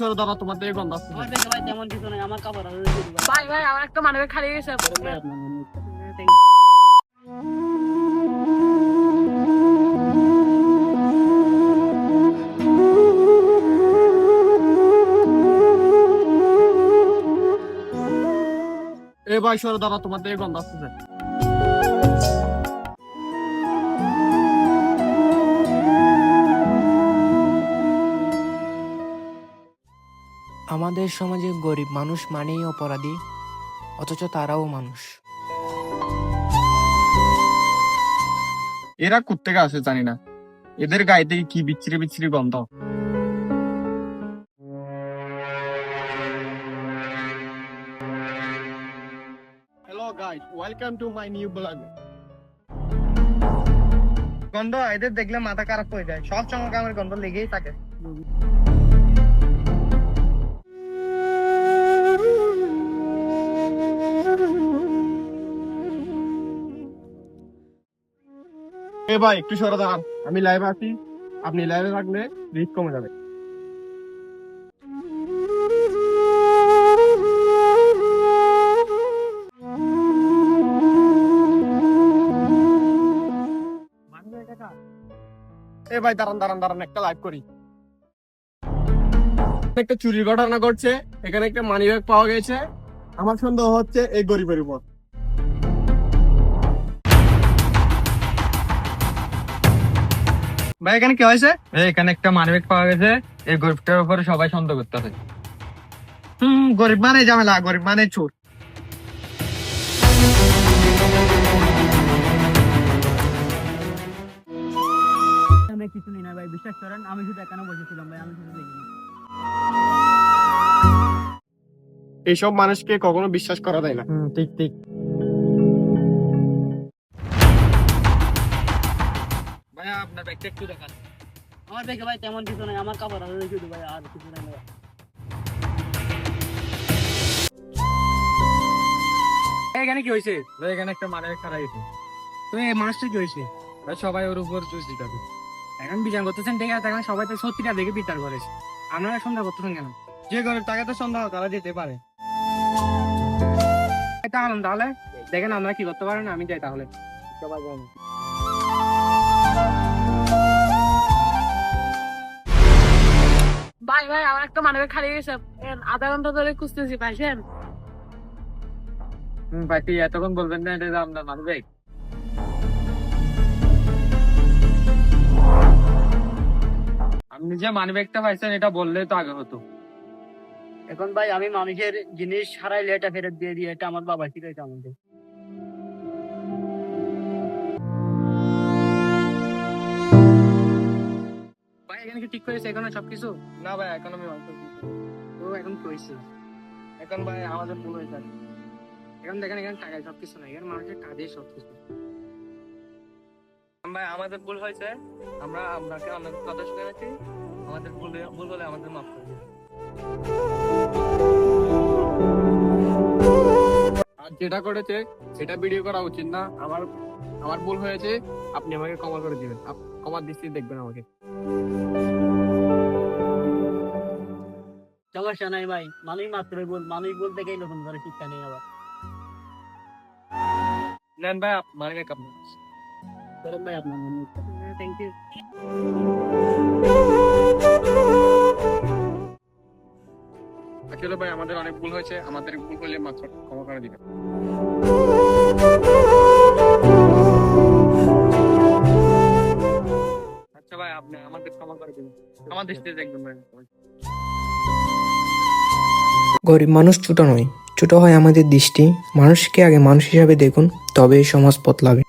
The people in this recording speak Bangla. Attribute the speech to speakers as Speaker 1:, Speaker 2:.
Speaker 1: সরে দাঁড়া তোমার থেকে গন্ধ আসছে।
Speaker 2: আমার ভাই তেমন কিছু নাই আমার কাপড় আছে
Speaker 3: ভাই ভাই আমার একটা মানবে খালি গেছে।
Speaker 1: এ ভাই সরে দাঁড়া তোমার থেকে গন্ধ আসছে।
Speaker 4: আমাদের সমাজে গরিব মানুষ মানেই অপরাধী, অথচ তারাও মানুষ।
Speaker 1: এরা কোথেকে আসে জানি না। এদের গায়ে থেকে কি বিচ্ছিরি বিচ্ছিরি গন্ধ। Hello guys welcome to my new blog
Speaker 5: গন্ধ, এদের দেখলে মাথা খারাপ হয়ে যায়। সব সময় আমার গন্ধ লেগেই থাকে।
Speaker 1: এ ভাই, একটু সরে দাঁড়ান। আমি লাইভে আছি। আপনি লাইভে থাকলে রিস্ক কমে যাবে। এ ভাই, দাঁড়ান দাঁড়ান দাঁড়ান, একটা লাইভ করি। একটা চুরির ঘটনা ঘটছে। এখানে একটা মানি ব্যাগ পাওয়া গেছে। আমার সন্দেহ হচ্ছে এই গরিবের উপর।
Speaker 5: ভাই এখানে কি হয়েছে?
Speaker 6: এখানে একটা মানবিক পাওয়া গেছে। এই গরিবটার উপরে সবাই সন্দেহ করতেছে।
Speaker 5: হুম গরিব মানে ঝামেলা গরিব মানে চোর।
Speaker 2: আমি কিছু নেই না ভাই বিশ্বাস করেন আমি শুধু এখানে বসেছিলাম ভাই আমি দেখিনি
Speaker 1: এইসব মানুষকে কখনো বিশ্বাস করা যায় না।
Speaker 6: ঠিক ঠিক। ভাইয়া আপনার ব্যাগটা একটু দেখান।
Speaker 2: আমার দেখে ভাই তেমন কিছু নাই আমার কাপড় শুধু ভাই আর কিছু নাই ভাই।
Speaker 6: এখানে কি হয়েছে ভাই এখানে একটা খারাপ
Speaker 5: তুমি এই মানুষটা কি হয়েছে
Speaker 6: ভাই সবাই ওর উপর জুস দিতে
Speaker 5: এখন বিচার করতেছেন ঠিক আছে এখন সবাই তো সত্যিটা দেখে বিচার করেছে আপনারা সন্দেহ করতেছেন কেন? যে গরিব তাকে তো সন্দেহ করা যেতে পারে। তাহলে তাহলে? দেখেন আমরা কি করতে পারেন আমি যাই তাহলে। সবাই
Speaker 3: ভাই ভাই আমার একটা মানবে খালি গেছে আধা ঘণ্টা ধরে খুঁজতেছি পাইছেন
Speaker 6: হুম, ভাই তুই এতক্ষণ বলবেন না এটা যে আপনার মানবিক আপনি যে মানবিকটা পাইছেন এটা বললে তো আগে হতো।
Speaker 2: এখন ভাই আমি মানুষের জিনিস হারাইলে এটা ফেরত দিয়ে দিয়ে এটা আমার বাবা শিখাইছে আমাকে।
Speaker 5: কি ঠিক করেছে এখানে সবকিছু?
Speaker 1: না ভাই এখন আমি মানতে
Speaker 5: ও এখন কি হয়েছে এখন ভাই আমাদের ভুল হয়ে যাবে এখন দেখেন এখানে টাকায় সবকিছু নাই এখানে মানুষের কাজে সবকিছু। ভাই আমাদের ভুল হয়েছে। আমরা আপনাকে অনেক কথা শুনেছি। আমাদের ভুল ভুল হলে আমাদের মাফ করে দিন
Speaker 1: আর যেটা করেছে সেটা ভিডিও করা উচিত না। আমার আমার ভুল হয়েছে আপনি আমাকে ক্ষমা করে দিবেন। ক্ষমার দৃষ্টি দেখবেন আমাকে।
Speaker 2: সমস্যা নাই ভাই। মানুষ মাত্রই বল মানুষ বলতে গেলে নতুন করে শিক্ষা নেই আবার।
Speaker 5: নেন ভাই
Speaker 2: করেন ভাই আপনার থ্যাংক ইউ
Speaker 1: আসলে ভাই আমাদের অনেক ভুল হয়েছে। আমাদের ভুল হলে মাত্র ক্ষমা করে দিবেন।
Speaker 5: আচ্ছা ভাই আপনি আমাদের ক্ষমা করে দৃষ্টিতে দেখবেন ভাই।
Speaker 4: গরিব মানুষ ছোট নয়, ছোট হয় আমাদের দৃষ্টি। মানুষকে আগে মানুষ হিসাবে দেখুন তবে সমাজ বদলাবে।